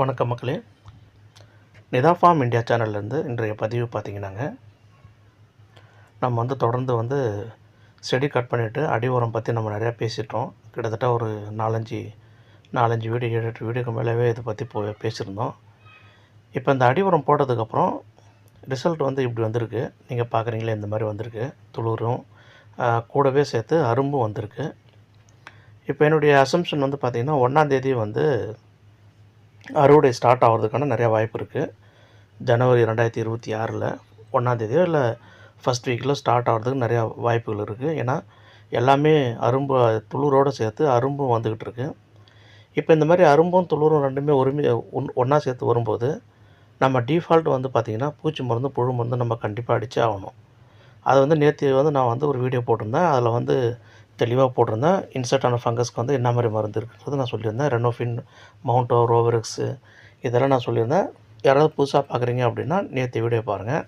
வணக்கம் மக்களே. Nita form India சேனல்லேருந்து இன்றைய பதிவு பார்த்தீங்கன்னாங்க. நம்ம வந்து தொடர்ந்து வந்து செடி கட் பண்ணிவிட்டு அடி உரம் பற்றி நம்ம நிறையா பேசிட்டோம். கிட்டத்தட்ட ஒரு நாலஞ்சு நாலஞ்சு வீடியோ ஏழு எட்டு வீடியோக்கு மேலேவே இதை பற்றி போ பேசியிருந்தோம். இப்போ இந்த அடி உரம் போட்டதுக்கப்புறம் ரிசல்ட் வந்து இப்படி வந்திருக்கு. நீங்கள் பார்க்குறீங்களே இந்த மாதிரி வந்திருக்கு. துளுரும் கூடவே சேர்த்து அரும்பும் வந்திருக்கு. இப்போ என்னுடைய அசம்ஷன் வந்து பார்த்திங்கன்னா ஒன்றாந்தேதி வந்து அறுவடை ஸ்டார்ட் ஆகிறதுக்கான நிறைய வாய்ப்பு இருக்குது ஜனவரி ரெண்டாயிரத்தி இருபத்தி ஆறில் ஒன்றாந்தேதியோ இல்லை ஃபஸ்ட் வீக்கில் ஸ்டார்ட் ஆகிறதுக்கு நிறையா வாய்ப்புகள் இருக்குது ஏன்னா எல்லாமே அரும்பு துளுரோடு சேர்த்து அரும்பும் வந்துக்கிட்டு இருக்கு. இப்போ இந்த மாதிரி அரும்பும் துளிரும் ரெண்டுமே ஒருமே ஒன் ஒன்றா சேர்த்து வரும்போது நம்ம டிஃபால்ட் வந்து பார்த்திங்கன்னா பூச்சி மருந்து புழு மருந்து நம்ம கண்டிப்பாக அடித்தே ஆகணும். அது வந்து நேற்று வந்து நான் வந்து ஒரு வீடியோ போட்டிருந்தேன். அதில் வந்து தெளிவாக போட்டிருந்தேன் இன்சர்ட் ஆன ஃபங்கஸ்க்கு வந்து என்ன மாதிரி மருந்து இருக்குன்றது நான் சொல்லியிருந்தேன். ரெனோஃபின் மவுண்டோ ரோவரெக்ஸு இதெல்லாம் நான் சொல்லியிருந்தேன். யாராவது புதுசாக பார்க்குறீங்க அப்படின்னா நேற்று வீடியோ பாருங்கள்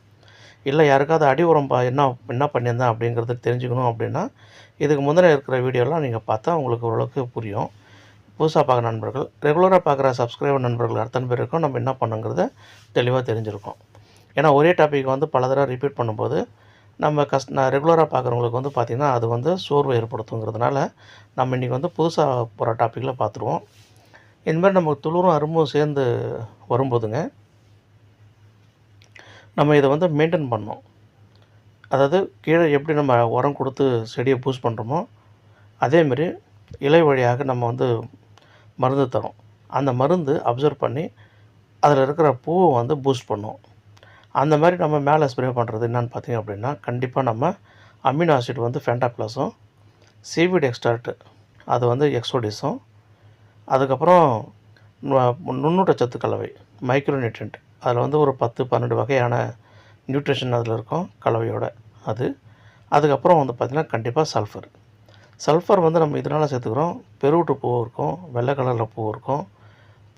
இல்லை யாருக்காவது அடி உரம் பா என்ன என்ன பண்ணியிருந்தேன் அப்படிங்கிறது தெரிஞ்சுக்கணும் அப்படின்னா இதுக்கு முந்தின இருக்கிற வீடியோலாம் நீங்கள் பார்த்தா உங்களுக்கு ஓரளவுக்கு புரியும். புதுசாக பார்க்குற நண்பர்கள் ரெகுலராக பார்க்குற சப்ஸ்கிரைபர் நண்பர்கள் அத்தனை பேருக்கும் நம்ம என்ன பண்ணுங்கிறத தெளிவாக தெரிஞ்சிருக்கோம். ஏன்னா ஒரே டாபிக் வந்து பல தடவை ரிப்பீட் பண்ணும்போது நம்ம கஸ் நான் ரெகுலராக பார்க்குறவங்களுக்கு வந்து பார்த்திங்கன்னா அது வந்து சோர்வை ஏற்படுத்துங்கிறதுனால நம்ம இன்றைக்கி வந்து புதுசாக போகிற டாப்பிக்கில் பார்த்துருவோம் இந்த நம்ம துளிரும் அரும்பும் சேர்ந்து வரும்போதுங்க நம்ம இதை வந்து மெயின்டைன் பண்ணோம் அதாவது கீழே எப்படி நம்ம உரம் கொடுத்து செடியை பூஸ்ட் பண்ணுறோமோ அதேமாரி இலை வழியாக நம்ம வந்து மருந்து தரோம். அந்த மருந்து அப்சர்வ் பண்ணி அதில் இருக்கிற பூவை வந்து பூஸ்ட் பண்ணும். அந்த மாதிரி நம்ம மேலே ஸ்ப்ரே பண்ணுறது என்னென்னு பார்த்தீங்க அப்படின்னா கண்டிப்பாக நம்ம அமினோ ஆசிட் வந்து ஃபென்டாப்ளஸும் சீவிட் எக்ஸ்ட்ராக்ட் அது வந்து எக்ஸோடிஸும் அதுக்கப்புறம் நுண்ணூட்ட சத்து கலவை மைக்ரோநியூட்ரியன்ட் அதில் வந்து ஒரு பத்து பன்னெண்டு வகையான நியூட்ரிஷன் அதில் இருக்கும் கலவையோட அது. அதுக்கப்புறம் வந்து பார்த்திங்கன்னா கண்டிப்பாக சல்ஃபர் சல்ஃபர் வந்து நம்ம இதனால் சேர்த்துக்கிறோம் பெருவிட்டு பூ இருக்கும் வெள்ளை கலரில் பூ இருக்கும்.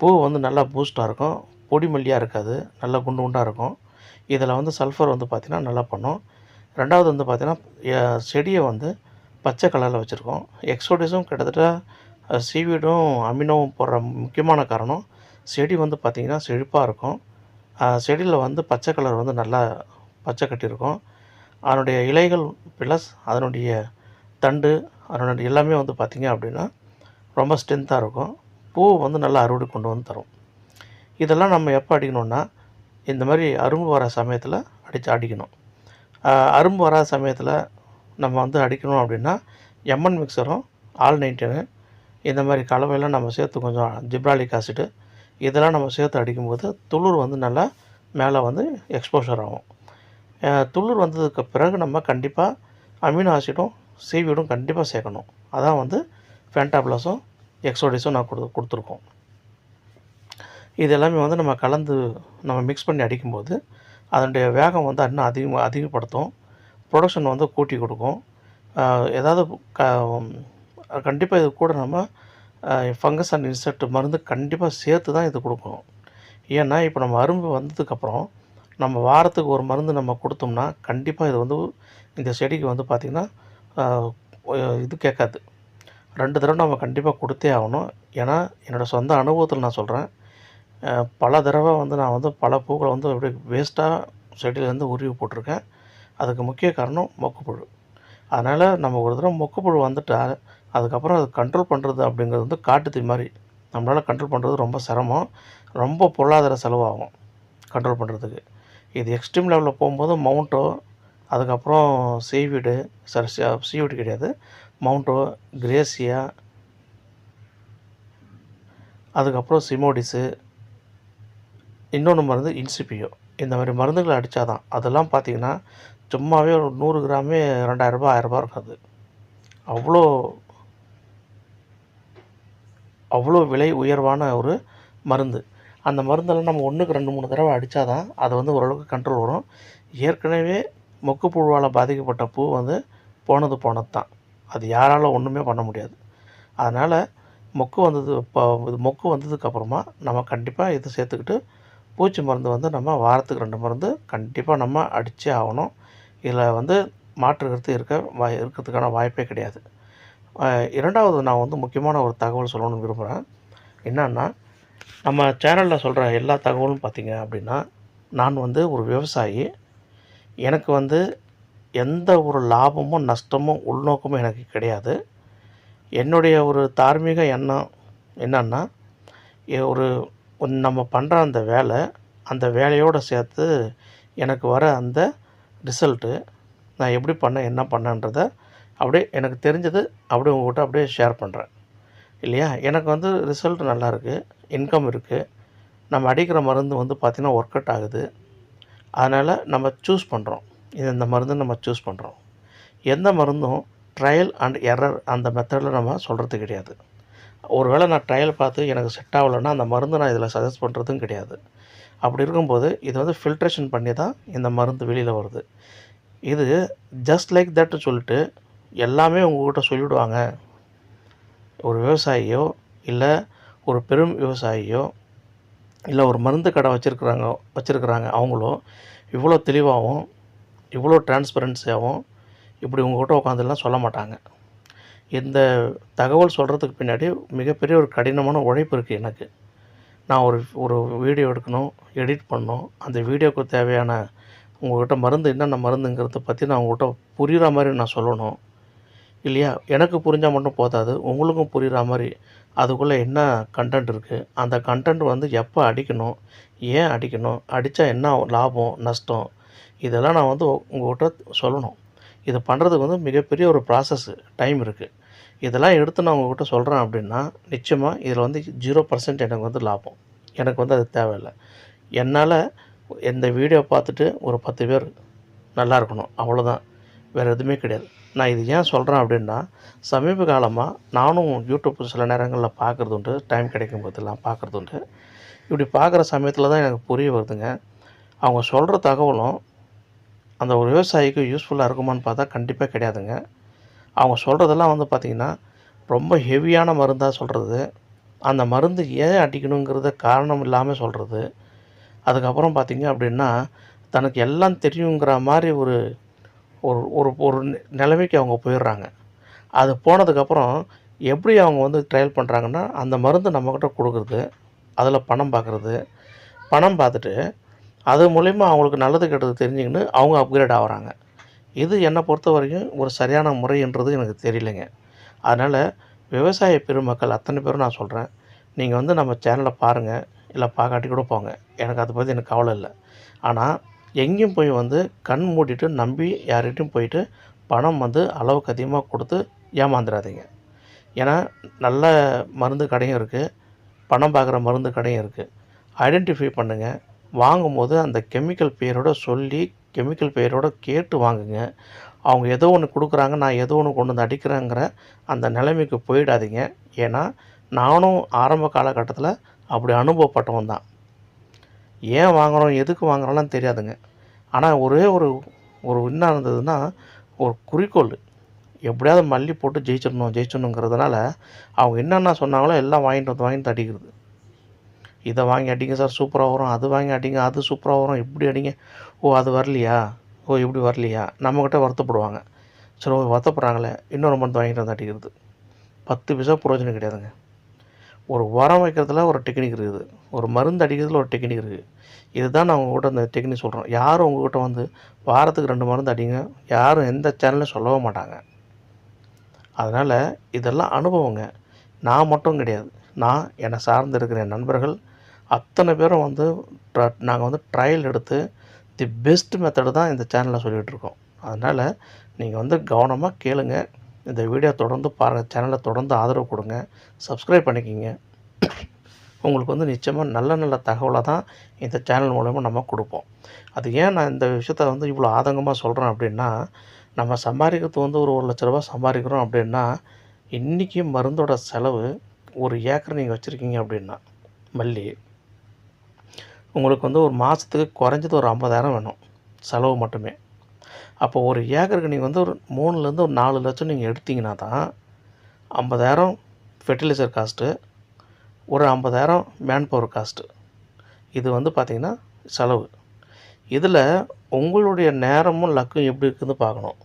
பூ வந்து நல்லா பூஸ்ட்டாக இருக்கும் பொடி மல்லியாக இருக்காது நல்லா குண்டு குண்டாக இருக்கும். இதில் வந்து சல்ஃபர் வந்து பார்த்திங்கன்னா நல்லா பண்ணும். ரெண்டாவது வந்து பார்த்திங்கன்னா செடியை வந்து பச்சை கலரில் வச்சுருக்கோம். எக்ஸோடிஸும் கிட்டத்தட்ட சீவீடும் அமினோவும் போடுற முக்கியமான காரணம் செடி வந்து பார்த்திங்கன்னா செழிப்பாக இருக்கும். செடியில் வந்து பச்சை கலர் வந்து நல்லா பச்சை கட்டியிருக்கும். அதனுடைய இலைகள் ப்ளஸ் அதனுடைய தண்டு அதனுடைய எல்லாமே வந்து பார்த்திங்க அப்படின்னா ரொம்ப ஸ்ட்ரென்த்தாக இருக்கும். பூ வந்து நல்லா அறுவடை கொண்டு வந்து தரும். இதெல்லாம் நம்ம எப்போ அடிக்கணுன்னா இந்த மாதிரி அரும்பு வர சமயத்தில் அடித்து அடிக்கணும். அரும்பு வராத சமயத்தில் நம்ம வந்து அடிக்கணும் அப்படின்னா எம்என் மிக்சரும் ஆல் நைன்டீனு இந்த மாதிரி கலவையெல்லாம் நம்ம சேர்த்து கொஞ்சம் ஜிப்ராலிக் ஆசிட்டு இதெல்லாம் நம்ம சேர்த்து அடிக்கும்போது துளிர் வந்து நல்லா மேலே வந்து எக்ஸ்போஷர் ஆகும். துளிர் வந்ததுக்கு பிறகு நம்ம கண்டிப்பாக அமினோ ஆசிடும் சீவிடும் கண்டிப்பாக சேர்க்கணும். அதான் வந்து ஃபேண்டாப்ளஸும் எக்ஸோடிஸும் நான் கொடு கொடுத்துருக்கோம். இது எல்லாமே வந்து நம்ம கலந்து நம்ம மிக்ஸ் பண்ணி அடிக்கும்போது அதனுடைய வேகம் வந்து இன்னும் அதிகமாக அதிகப்படுத்தும். ப்ரொடக்ஷன் வந்து கூட்டி கொடுக்கும். ஏதாவது க கண்டிப்பாக இது கூட நம்ம ஃபங்கஸ் அண்ட் இன்செக்ட் மருந்து கண்டிப்பாக சேர்த்து தான் இது கொடுக்கணும் ஏன்னா இப்போ நம்ம அரும்பு வந்ததுக்கப்புறம் நம்ம வாரத்துக்கு ஒரு மருந்து நம்ம கொடுத்தோம்னா கண்டிப்பாக இது வந்து இந்த செடிக்கு வந்து பார்த்திங்கன்னா இது கேட்காது. ரெண்டு தடவை நம்ம கண்டிப்பாக கொடுத்தே ஆகணும். ஏன்னா என்னோடய சொந்த அனுபவத்தில் நான் சொல்கிறேன் பல தடவை வந்து நான் வந்து பல பூக்களை வந்து அப்படியே வேஸ்ட்டாக செடியிலேருந்து உருவி போட்டிருக்கேன். அதுக்கு முக்கிய காரணம் மொக்குப்புழு. அதனால் நம்ம ஒரு தடவை மொக்குப்புழு வந்துட்டால் அதுக்கப்புறம் அது கண்ட்ரோல் பண்ணுறது அப்படிங்கிறது வந்து காட்டுத்தீ மாதிரி. நம்மளால் கண்ட்ரோல் பண்ணுறது ரொம்ப சிரமம். ரொம்ப பொருளாதார செலவாகும் கண்ட்ரோல் பண்ணுறதுக்கு இது எக்ஸ்ட்ரீம் லெவலில் போகும்போது மவுண்ட்டோ அதுக்கப்புறம் சீவீடு சாரி சீவீடு கிடையாது. மவுண்ட்டோ கிரேசியா அதுக்கப்புறம் சிமோடிஸு இன்னொன்று மருந்து இன்சிபியோ இந்த மாதிரி மருந்துகளை அடித்தா தான் அதெல்லாம் பார்த்தீங்கன்னா சும்மாவே ஒரு நூறு கிராமே ரெண்டாயிரரூபா ஆயிரரூபா இருக்காது. அவ்வளோ அவ்வளோ விலை உயர்வான ஒரு மருந்து. அந்த மருந்தெல்லாம் நம்ம ஒன்றுக்கு ரெண்டு மூணு தடவை அடித்தா தான் அது வந்து ஓரளவுக்கு கண்ட்ரோல் வரும். ஏற்கனவே மொக்கு புழுவால் பாதிக்கப்பட்ட பூ வந்து போனது போனது தான் அது யாரால் ஒன்றுமே பண்ண முடியாது. அதனால் மொக்கு வந்தது இப்போ இது மொக்கு வந்ததுக்கப்புறமா நம்ம கண்டிப்பாக இதை சேர்த்துக்கிட்டு பூச்சி மருந்து வந்து நம்ம வாரத்துக்கு ரெண்டு மருந்து கண்டிப்பாக நம்ம அடித்தே ஆகணும். இதில் வந்து மாற்று கருத்து இருக்க வாய் இருக்கிறதுக்கான வாய்ப்பே கிடையாது. இரண்டாவது நான் வந்து முக்கியமான ஒரு தகவல் சொல்லணும்னு விரும்புகிறேன் என்னன்னா நம்ம சேனலில் சொல்கிற எல்லா தகவலும் பார்த்தீங்க அப்படின்னா நான் வந்து ஒரு விவசாயி. எனக்கு வந்து எந்த ஒரு லாபமும் நஷ்டமும் உள்நோக்கமும் எனக்கு கிடையாது. என்னுடைய ஒரு தார்மீக எண்ணம் என்னன்னா ஒரு நம்ம பண்ணுற அந்த வேலை அந்த வேலையோடு சேர்த்து எனக்கு வர அந்த ரிசல்ட்டு நான் எப்படி பண்ணேன் என்ன பண்ணேன்றதை அப்படியே எனக்கு தெரிஞ்சது அப்படியே உங்கள்கிட்ட அப்படியே ஷேர் பண்ணுறேன் இல்லையா? எனக்கு வந்து ரிசல்ட் நல்லாயிருக்கு இன்கம் இருக்குது நம்ம அடிக்கிற மருந்து வந்து பார்த்திங்கன்னா ஒர்க் அவுட் ஆகுது. அதனால் நம்ம சூஸ் பண்ணுறோம் இது இந்த மருந்து நம்ம சூஸ் பண்ணுறோம் எந்த மருந்தும் ட்ரையல் அண்ட் எரர் அந்த மெத்தடில் நம்ம சொல்கிறது கிடையாது. ஒருவேளை நான் ட்ரையல் பார்த்து எனக்கு செட் ஆகலைன்னா அந்த மருந்து நான் இதில் சஜஸ்ட் பண்ணுறதும் கிடையாது. அப்படி இருக்கும்போது இது வந்து ஃபில்ட்ரேஷன் பண்ணி தான் இந்த மருந்து வெளியில் வருது. இது ஜஸ்ட் லைக் தட்னு சொல்லிட்டு எல்லாமே உங்கள்கிட்ட சொல்லிவிடுவாங்க ஒரு விவசாயியோ இல்லை ஒரு பெரும் விவசாயியோ இல்லை ஒரு மருந்து கடை வச்சுருக்குறாங்க வச்சுருக்குறாங்க அவங்களோ இவ்வளோ தெளிவாகவும் இவ்வளோ டிரான்ஸ்பரன்சியாகவும் இப்படி உங்கள்கிட்ட உட்காந்துலாம் சொல்ல மாட்டாங்க. இந்த தகவல் சொல்கிறதுக்கு பின்னாடி மிகப்பெரிய ஒரு கடினமான உழைப்பு இருக்குது எனக்கு. நான் ஒரு ஒரு வீடியோ எடுக்கணும் எடிட் பண்ணணும். அந்த வீடியோக்கு தேவையான உங்கள்கிட்ட மருந்து என்னென்ன மருந்துங்கிறத பற்றி நான் உங்கள்கிட்ட புரிகிற மாதிரி நான் சொல்லணும். இல்லையா? எனக்கு புரிஞ்சால் மட்டும் போதாது. உங்களுக்கும் புரிகிற மாதிரி அதுக்குள்ளே என்ன கண்டென்ட் இருக்குது அந்த கண்டென்ட் வந்து எப்போ அடிக்கணும்? ஏன் அடிக்கணும்? அடித்தா என்ன லாபம் நஷ்டம்? இதெல்லாம் நான் வந்து உங்கள்கிட்ட சொல்லணும். இதை பண்ணுறதுக்கு வந்து மிகப்பெரிய ஒரு ப்ராசஸ்ஸு டைம் இருக்குது இதெல்லாம் எடுத்து நான் உங்கள்கிட்ட சொல்கிறேன் அப்படின்னா நிச்சயமாக இதில் வந்து ஜீரோ பர்சன்ட் எனக்கு வந்து லாபம். எனக்கு வந்து அது தேவையில்லை. என்னால் இந்த வீடியோ பார்த்துட்டு ஒரு பத்து பேர் நல்லா இருக்கணும். அவ்வளோதான் வேறு எதுவுமே கிடையாது. நான் இது ஏன் சொல்கிறேன் அப்படின்னா சமீப காலமாக நானும் யூடியூப் சில நேரங்களில் பார்க்குறது உண்டு டைம் கிடைக்கும் போதெல்லாம் பார்க்குறது உண்டு. இப்படி பார்க்குற சமயத்தில் தான் எனக்கு புரிய வருதுங்க. அவங்க சொல்கிற தகவலும் அந்த ஒரு விவசாயிக்கு யூஸ்ஃபுல்லாக இருக்குமான்னு பார்த்தா கண்டிப்பாக கிடையாதுங்க. அவங்க சொல்கிறதெல்லாம் வந்து பார்த்திங்கன்னா ரொம்ப ஹெவியான மருந்தாக சொல்கிறது அந்த மருந்து ஏன் அடிக்கணுங்கிறத காரணம் இல்லாமல் சொல்கிறது அதுக்கப்புறம் பார்த்திங்க அப்படின்னா தனக்கு எல்லாம் தெரியுங்கிற மாதிரி ஒரு ஒரு ஒரு ஒரு நிலைமைக்கு அவங்க போயிடுறாங்க. அது போனதுக்கப்புறம் எப்படி அவங்க வந்து ட்ரையல் பண்ணுறாங்கன்னா அந்த மருந்து நம்மக்கிட்ட கொடுக்குறது அதில் பணம் பார்க்குறது பணம் பார்த்துட்டு அது மூலிமா அவங்களுக்கு நல்லது கெட்டது தெரிஞ்சுக்கின்னு அவங்க அப்கிரேட் ஆகுறாங்க. இது என்னை பொறுத்த வரைக்கும் ஒரு சரியான முறைன்றது எனக்கு தெரியலைங்க. அதனால் விவசாய பெருமக்கள் அத்தனை பேரும் நான் சொல்கிறேன் நீங்கள் வந்து நம்ம சேனலை பாருங்கள் இல்லை பார்க்காட்டி கூட போங்க. எனக்கு அதை பற்றி எனக்கு கவலை இல்லை. ஆனால் எங்கேயும் போய் வந்து கண் மூடிட்டு நம்பி யார்கிட்டையும் போயிட்டு பணம் வந்து அளவுக்கு அதிகமாக கொடுத்து ஏமாந்துடாதீங்க ஏன்னா நல்ல மருந்து கடையும் இருக்குது பணம் பார்க்குற மருந்து கடையும் இருக்குது ஐடென்டிஃபை பண்ணுங்கள் வாங்கும்போது அந்த கெமிக்கல் பேரோட சொல்லி கெமிக்கல் பேரோட கேட்டு வாங்குங்க. அவங்க ஏதோ ஒன்று கொடுக்குறாங்க நான் ஏதோ ஒன்று கொண்டு வந்து அடிக்கிறேங்கிற அந்த நிலைமைக்கு போயிடாதீங்க. ஏன்னா நானும் ஆரம்ப காலகட்டத்தில் அப்படி அனுபவப்பட்டவன் தான். ஏன் வாங்குறோம் எதுக்கு வாங்குறோம்லாம் தெரியாதுங்க. ஆனால் ஒரே ஒரு ஒரு என்ன இருந்ததுன்னா ஒரு குறிக்கோள். எப்படியாவது மல்லி போட்டு ஜெயிச்சிடணும் ஜெயிச்சிடணுங்கிறதுனால அவங்க என்னென்ன சொன்னாங்களோ எல்லாம் வாங்கிட்டு வந்து வாங்கிட்டு அடிக்கிறது. இதை வாங்கி அடிங்க சார் சூப்பராக வரும் அது வாங்கி அடிங்க அது சூப்பராக வரும் இப்படி அடிங்க. ஓ அது வரலையா? ஓ இப்படி வரலையா? நம்மக்கிட்ட வருத்தப்படுவாங்க. சரி ஓ வருத்தப்படுறாங்களே. இன்னொரு மருந்து வாங்கிட்டு வந்து அடிக்கிறது. பத்து பைசா புரோஜனம் கிடையாதுங்க. ஒரு உரம் வைக்கிறதுல ஒரு டெக்னிக் இருக்குது. ஒரு மருந்து அடிக்கிறதுல ஒரு டெக்னிக் இருக்குது. இதுதான் நான் உங்கள்கிட்ட அந்த டெக்னிக் சொல்கிறோம் யாரும் உங்கள்கிட்ட வந்து வாரத்துக்கு ரெண்டு மருந்து அடிங்க. யாரும் எந்த சேனல்லையும் சொல்லவே மாட்டாங்க. அதனால் இதெல்லாம் அனுபவங்க. நான் மட்டும் கிடையாது. நான் என்னை சார்ந்து இருக்கிற என் நண்பர்கள் அத்தனை பேரும் வந்து நாங்கள் வந்து ட்ரையல் எடுத்து தி பெஸ்ட் மெத்தடு தான் இந்த சேனலில் சொல்லிகிட்ருக்கோம் அதனால் நீங்கள் வந்து கவனமாக கேளுங்க. இந்த வீடியோ தொடர்ந்து பாருங்கள் சேனலை தொடர்ந்து ஆதரவு கொடுங்க. சப்ஸ்கிரைப் பண்ணிக்கிங்க. உங்களுக்கு வந்து நிச்சயமாக நல்ல நல்ல தகவலை தான் இந்த சேனல் மூலயமா நம்ம கொடுப்போம். அது ஏன் நான் இந்த விஷயத்த வந்து இவ்வளோ ஆதங்கமாக சொல்கிறேன் அப்படின்னா நம்ம சம்பாதிக்கிறது வந்து ஒரு ஒரு லட்ச ரூபா சம்பாதிக்கிறோம் அப்படின்னா இன்றைக்கி மருந்தோட செலவு ஒரு ஏக்கர் நீங்கள் வச்சுருக்கீங்க அப்படின்னா மல்லி உங்களுக்கு வந்து ஒரு மாதத்துக்கு குறைஞ்சது ஒரு ஐம்பதாயிரம் வேணும் செலவு மட்டுமே. அப்போ ஒரு ஏக்கருக்கு நீங்கள் வந்து ஒரு மூணுலேருந்து ஒரு நாலு லட்சம் நீங்கள் எடுத்தீங்கன்னா தான் ஐம்பதாயிரம் ஃபெர்டிலைசர் காஸ்ட்டு ஒரு ஐம்பதாயிரம் மேன் பவர் காஸ்ட்டு இது வந்து பார்த்திங்கன்னா செலவு. இதில் உங்களுடைய நேரமும் லக்கும் எப்படி இருக்குதுன்னு பார்க்கணும்.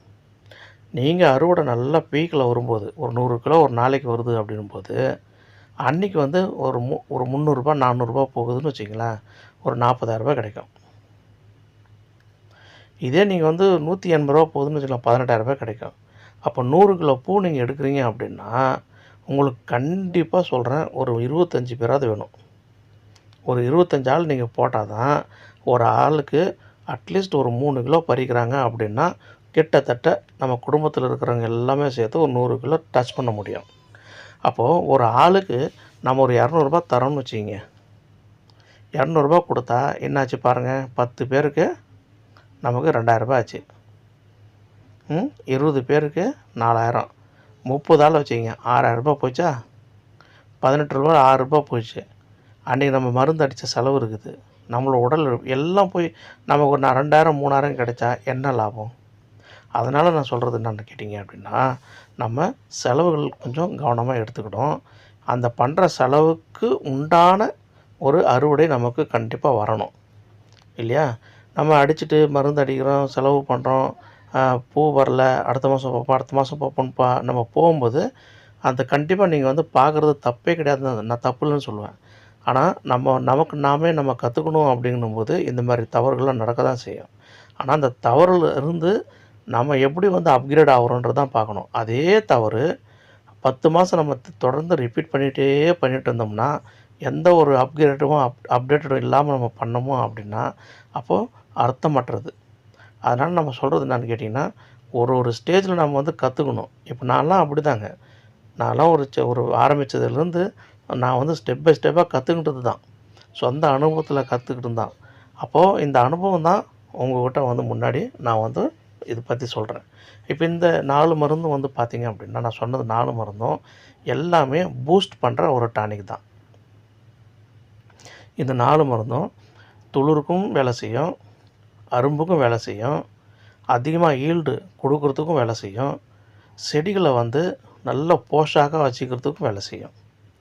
நீங்கள் அறுவடை நல்லா பீக்கில் வரும்போது ஒரு நூறு கிலோ ஒரு நாளைக்கு வருது அப்படின்னும்போது அன்றைக்கி வந்து ஒரு மு ஒரு முந்நூறுரூபா நானூறுரூபா போகுதுன்னு வச்சிங்களேன் ஒரு நாற்பதாயிரரூபா கிடைக்கும். இதே நீங்கள் வந்து நூற்றி எண்பது ரூபா போகுதுன்னு வச்சுக்கலாம் பதினெட்டாயிரரூபா கிடைக்கும். அப்போ நூறு கிலோ பூ நீங்கள் எடுக்கிறீங்க அப்படின்னா உங்களுக்கு கண்டிப்பாக சொல்கிறேன் ஒரு இருபத்தஞ்சி பேராவது வேணும். ஒரு இருபத்தஞ்சி ஆள் நீங்கள் போட்டால் தான் ஒரு ஆளுக்கு அட்லீஸ்ட் ஒரு மூணு கிலோ பறிக்கிறாங்க அப்படின்னா கிட்டத்தட்ட நம்ம குடும்பத்தில் இருக்கிறவங்க எல்லாமே சேர்த்து ஒரு நூறு கிலோ டச் பண்ண முடியும். அப்போது ஒரு ஆளுக்கு நம்ம ஒரு இரநூறுபா தரோம்னு வச்சுக்கிங்க. இரநூறுபா கொடுத்தா என்னாச்சு பாருங்கள் பத்து பேருக்கு நமக்கு ரெண்டாயிரரூபா ஆச்சு. ம் இருபது பேருக்கு நாலாயிரம். முப்பது ஆள் வச்சுக்கிங்க ஆறாயிரரூபா போச்சா? பதினெட்டு ரூபா ஆறுரூபா போச்சு. அன்றைக்கி நம்ம மருந்து அடித்த செலவு இருக்குது. நம்மளோட உடல் எல்லாம் போய் நமக்கு ஒரு நான் ரெண்டாயிரம் மூணாயிரம் கிடைச்சா என்ன லாபம்? அதனால் நான் சொல்கிறது என்னென்னு கேட்டிங்க அப்படின்னா நம்ம செலவுகள் கொஞ்சம் கவனமாக எடுத்துக்கிடும் அந்த பண்ணுற செலவுக்கு உண்டான ஒரு அறுவடை நமக்கு கண்டிப்பாக வரணும். இல்லையா? நம்ம அடிச்சுட்டு மருந்து அடிக்கிறோம் செலவு பண்ணுறோம் பூ வரல அடுத்த மாதம் பார்ப்போம் அடுத்த மாதம் பார்ப்போம்ப்பா நம்ம போகும்போது அந்த கண்டிப்பாக நீங்கள் வந்து பார்க்குறது தப்பே கிடையாது. நான் தப்பு இல்லைன்னு சொல்லுவேன். ஆனால் நம்ம நமக்கு நாமே நம்ம கற்றுக்கணும் அப்படிங்கும்போது இந்த மாதிரி தவறுகள்லாம் நடக்க தான் செய்யும். ஆனால் அந்த தவறுல இருந்து நம்ம எப்படி வந்து அப்கிரேட் ஆகிறோன்றது தான் பார்க்கணும். அதே தவறு பத்து மாதம் நம்ம தொடர்ந்து ரிப்பீட் பண்ணிகிட்டே பண்ணிகிட்டு இருந்தோம்னா எந்த ஒரு அப்கிரேட்டும் அப் அப்டேட்டடும் இல்லாமல் நம்ம பண்ணோமோ அப்படின்னா அப்போது அர்த்தமற்றது. அதனால் நம்ம சொல்கிறது என்னன்னு கேட்டிங்கன்னா ஒரு ஒரு ஸ்டேஜில் நம்ம வந்து கற்றுக்கணும் இப்போ நான்லாம் அப்படி தாங்க நான்லாம் ஒரு செ- ஒரு ஆரம்பித்ததுலேருந்து நான் வந்து ஸ்டெப் பை ஸ்டெப்பாக கற்றுக்கிட்டது தான். சொந்த அனுபவத்தில் கற்றுக்கிட்டு தான் அப்போது இந்த அனுபவம் தான் உங்கள்கிட்ட வந்து முன்னாடி நான் வந்து இது பற்றி சொல்கிறேன் இப்போ இந்த நாலு மருந்தும் வந்து பார்த்திங்க அப்படின்னா நான் சொன்னது நாலு மருந்தும் எல்லாமே பூஸ்ட் பண்ணுற ஒரு டானிக் தான். இந்த நாலு மருந்தும் துளிருக்கும் வேலை செய்யும் அரும்புக்கும் வேலை செய்யும் அதிகமாக ஈல்டு கொடுக்கறதுக்கும் வேலை செய்யும் செடிகளை வந்து நல்ல போஷாக வச்சுக்கிறதுக்கும் வேலை செய்யும்.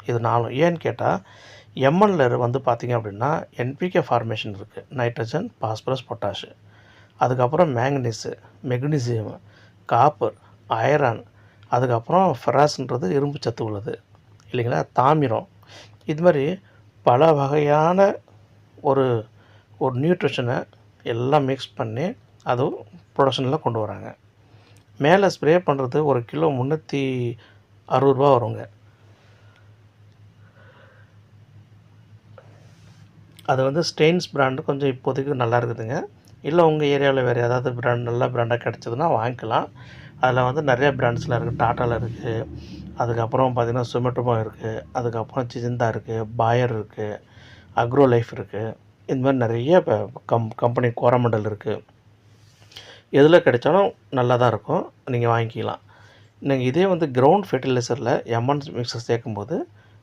இது நாலும். ஏன்னு கேட்டால் எம்எல்ல வந்து பார்த்திங்க அப்படின்னா என்பிகே ஃபார்மேஷன் இருக்குது நைட்ரஜன் பாஸ்பரஸ் பொட்டாஷு அதுக்கப்புறம் மேங்கனீஸு மெக்னீசியம் காப்பர் அயரான் அதுக்கப்புறம் ஃபெராஸ்ன்றது இரும்பு சத்து உள்ளது. இல்லைங்களா? தாமிரம். இது மாதிரி பல வகையான ஒரு ஒரு நியூட்ரிஷனை எல்லாம் மிக்ஸ் பண்ணி அது ப்ரொடக்ஷனில் கொண்டு வராங்க. மேலே ஸ்ப்ரே பண்ணுறது ஒரு கிலோ முந்நூற்றி அறுபது ரூபா வருங்க. அது வந்து ஸ்டெயின்ஸ் பிராண்டு கொஞ்சம் இப்போதைக்கு நல்லா இருக்குதுங்க. இல்லை உங்கள் ஏரியாவில் வேறு ஏதாவது பிராண்ட் நல்ல பிராண்டாக கிடச்சதுன்னா வாங்கிக்கலாம். அதில் வந்து நிறையா பிராண்ட்ஸில் இருக்குது டாட்டாவில் இருக்குது அதுக்கப்புறம் பார்த்திங்கன்னா சுமெட்டோமோ இருக்குது அதுக்கப்புறம் சிஜிந்தா இருக்குது பாயர் இருக்குது அக்ரோ லைஃப் இருக்குது இந்த மாதிரி நிறைய இப்போ கம் கம்பெனி கோரமண்டல் இருக்குது எதில் கிடைச்சாலும் நல்லா தான் இருக்கும். நீங்கள் வாங்கிக்கலாம். நீங்கள் இதே வந்து கிரவுண்ட் ஃபெர்டிலைசரில் எம்என் மிக்சர் சேர்க்கும்போது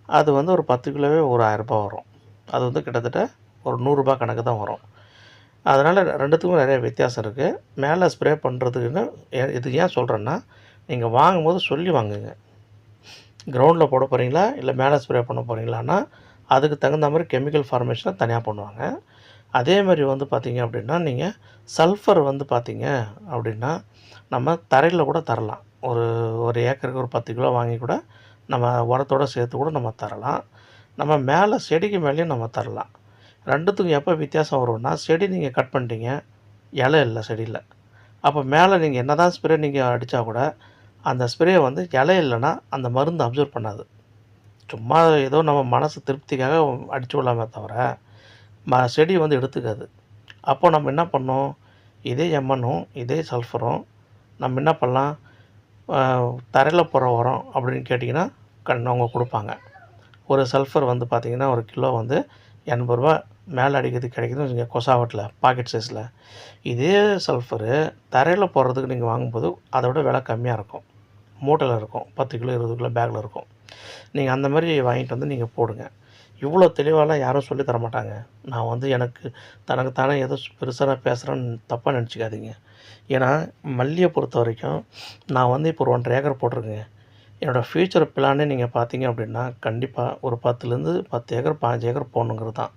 அது வந்து ஒரு பத்து கிலோவே ஒரு ஆயிரரூபா வரும். அது வந்து கிட்டத்தட்ட ஒரு நூறுரூபா கணக்கு தான் வரும். அதனால் ரெண்டுத்துக்கும் நிறைய வித்தியாசம் இருக்குது மேலே ஸ்ப்ரே பண்ணுறதுக்குன்னு ஏ- இது ஏன் சொல்கிறேன்னா நீங்கள் வாங்கும்போது சொல்லி வாங்குங்க. கிரவுண்டில் போட போகிறீங்களா இல்லை மேலே ஸ்ப்ரே பண்ண போகிறீங்களான்னா அதுக்கு தகுந்த மாதிரி கெமிக்கல் ஃபார்மேஷனை தனியாக பண்ணுவாங்க. அதே மாதிரி வந்து பார்த்தீங்க அப்படின்னா நீங்கள் சல்ஃபர் வந்து பார்த்தீங்க அப்படின்னா நம்ம தரையில் கூட தரலாம். ஒரு ஒரு ஏக்கருக்கு ஒரு பத்து கிலோ வாங்கி கூட நம்ம உரத்தோட சேர்த்து கூட நம்ம தரலாம். நம்ம மேலே செடிக்கு மேலேயும் நம்ம தரலாம். ரெண்டுத்துக்கும் எப்போ வித்தியாசம் வரும்னா செடி நீங்கள் கட் பண்ணிட்டீங்க இலை இல்லை செடியில். அப்போ மேலே நீங்கள் என்ன தான் ஸ்ப்ரே நீங்கள் அடித்தா கூட அந்த ஸ்ப்ரே வந்து இலை இல்லைன்னா அந்த மருந்து அப்சர்வ் பண்ணாது. சும்மா ஏதோ நம்ம மனசு திருப்திக்காக அடித்து விடலாமே தவிர ம செடி வந்து எடுத்துக்காது. அப்போ நம்ம என்ன பண்ணோம்? இதே எம்மனும் இதே சல்ஃபரும் நம்ம என்ன பண்ணலாம்? தரையில் போகிற உரம் அப்படின்னு கேட்டிங்கன்னா கண் அவங்க கொடுப்பாங்க. ஒரு சல்ஃபர் வந்து பார்த்திங்கன்னா ஒரு கிலோ வந்து எண்பது ரூபா மேலே அடிக்கிறது கிடைக்குதுன்னு வச்சுங்க கொசாவட்டில் பாக்கெட் சைஸில் இதே சல்ஃபரு தரையில் போடுறதுக்கு நீங்கள் வாங்கும்போது அதை விட விலை கம்மியாக இருக்கும். மூட்டையில் இருக்கும் பத்து கிலோ இருபது கிலோ பேக்கில் இருக்கும். நீங்கள் அந்த மாதிரி வாங்கிட்டு வந்து நீங்கள் போடுங்க. இவ்வளோ தெளிவாலாம் யாரும் சொல்லி தர மாட்டாங்க. நான் வந்து எனக்கு தனக்கு தானே ஏதோ பெருசாக நான் பேசுகிறேன்னு தப்பாக நினச்சிக்காதீங்க. ஏன்னா மல்லியை பொறுத்த வரைக்கும் நான் வந்து இப்போ ஒரு ஒன்றரை ஏக்கர் போட்டிருக்கேங்க. என்னோடய ஃப்யூச்சர் பிளானே நீங்கள் பார்த்தீங்க அப்படின்னா கண்டிப்பாக ஒரு பத்துலேருந்து பத்து ஏக்கர் பாஞ்சு ஏக்கர் போடணுங்கிறது தான்.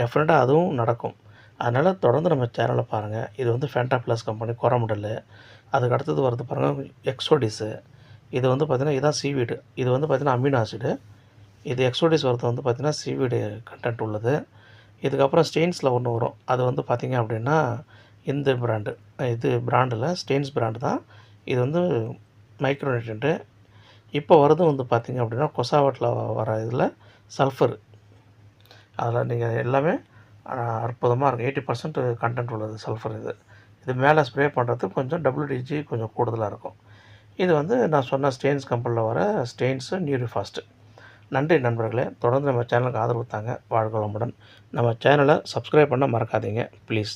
டெஃபினட்டாக அதுவும் நடக்கும். அதனால் தொடர்ந்து நம்ம சேனலை பாருங்கள் இது வந்து ஃபேண்டா ப்ளஸ் கம்பெனி கோரமண்டல் அதுக்கு அடுத்தது வருது பாருங்கள் எக்ஸோடிஸு இது வந்து பார்த்திங்கன்னா இதுதான் சீவீடு இது வந்து பார்த்திங்கன்னா அமினோ ஆசிடு. இது எக்ஸோடிஸ் வரது வந்து பார்த்திங்கன்னா சீவீடு கண்டென்ட் உள்ளது. இதுக்கப்புறம் ஸ்டெயின்ஸில் ஒன்று வரும். அது வந்து பார்த்திங்க அப்படின்னா இந்த பிராண்டு இது பிராண்டில் ஸ்டெயின்ஸ் பிராண்டு தான். இது வந்து மைக்ரோநியூட்ரியன்ட்டு இப்போ வரதும் வந்து பார்த்திங்க அப்படின்னா கொசாவட்டில் வர இதில் சல்ஃபர் அதில் நீங்கள் எல்லாமே அற்புதமாக இருக்கும். எயிட்டி பர்சன்ட் கண்டென்ட் உள்ளது சல்ஃபர் இது. இது மேலே ஸ்ப்ரே பண்ணுறது கொஞ்சம் டபிள்யூடிஜி கொஞ்சம் கூடுதலாக இருக்கும். இது வந்து நான் சொன்ன ஸ்டெயின்ஸ் கம்பெனியில் வர ஸ்டெயின்ஸு நியூரி ஃபாஸ்ட்டு நன்றி நண்பர்களே. தொடர்ந்து நம்ம சேனலுக்கு ஆதரவு தாங்க வாழ்க வளமுடன். நம்ம சேனலை சப்ஸ்கிரைப் பண்ண மறக்காதீங்க. ப்ளீஸ்